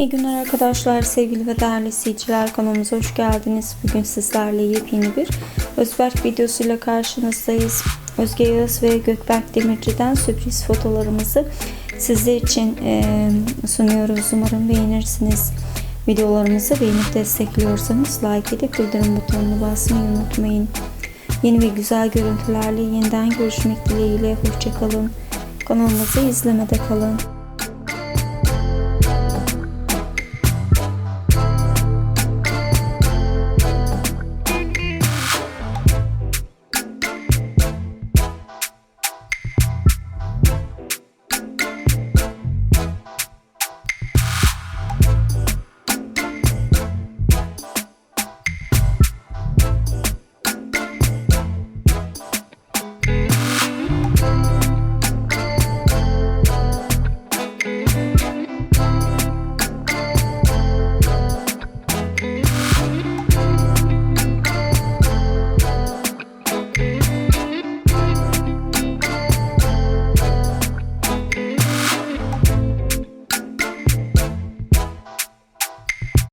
İyi günler arkadaşlar, sevgili ve değerli seyirciler kanalımıza hoş geldiniz. Bugün sizlerle yepyeni bir Özberk videosuyla karşınızdayız. Özge Yağız ve Gökberk Demirci'den sürpriz fotolarımızı sizler için e, sunuyoruz. Umarım beğenirsiniz. Videolarımızı beğenip destekliyorsanız like edip bildirim butonunu basmayı unutmayın. Yeni ve güzel görüntülerle yeniden görüşmek dileğiyle. Hoşçakalın. Kanalımızı izlemede kalın.